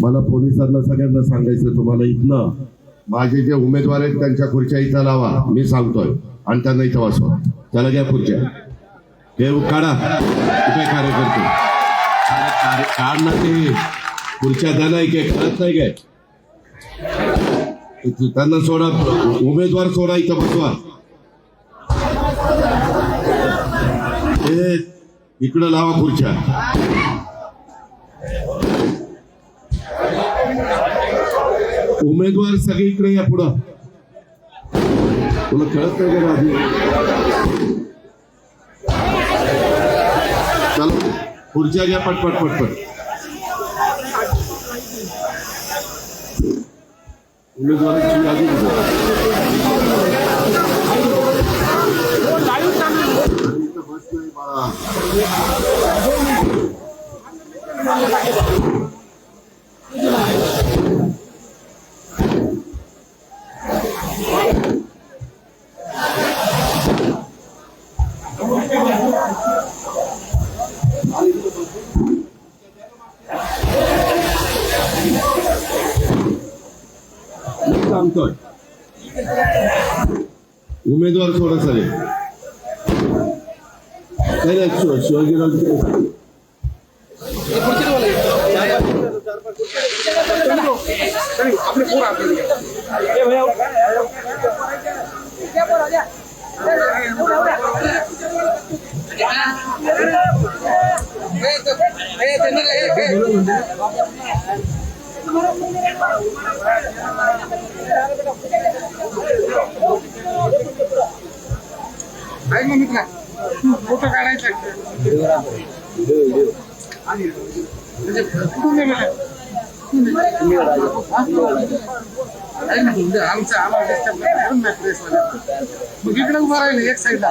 मला पोलिसांना सगळ्यांना सांगायचं तुम्हाला इथनं. माझे जे उमेदवार आहेत त्यांच्या खुर्च्या इथं लावा. मी सांगतोय. आणि त्यांना इथं वाचवा. त्याला घ्या खुर्च्या. हे काढा. कुठे कार्यकर्ते. कार्य- काढ ना ते. खुर्च्या द्या नाही काय नाही काय? त्यांना सोडा. उमेदवार सोडा इथं बसवा. इकडं लावा खुर्च्या. उमेदवार सगळे इकडे या पुढं. तुला कळत नाही का खुर्च्या घ्या पटपट पटपट उमेदवाराची यादी सांगतोय उमेदवार सोडा सगळे नाही नाही शिव- शिवाजीराव आहे मग मित्र फोटो काढायचा आमचा आहे म्हणजे आम्हाला मग इकडे उभा राहिलं एक साईडला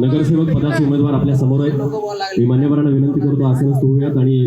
नगरसेवक पदाचे उमेदवार आपल्यासमोर आहेत. मी मान्यवरांना विनंती करतो आसनस्थ होऊयात आणि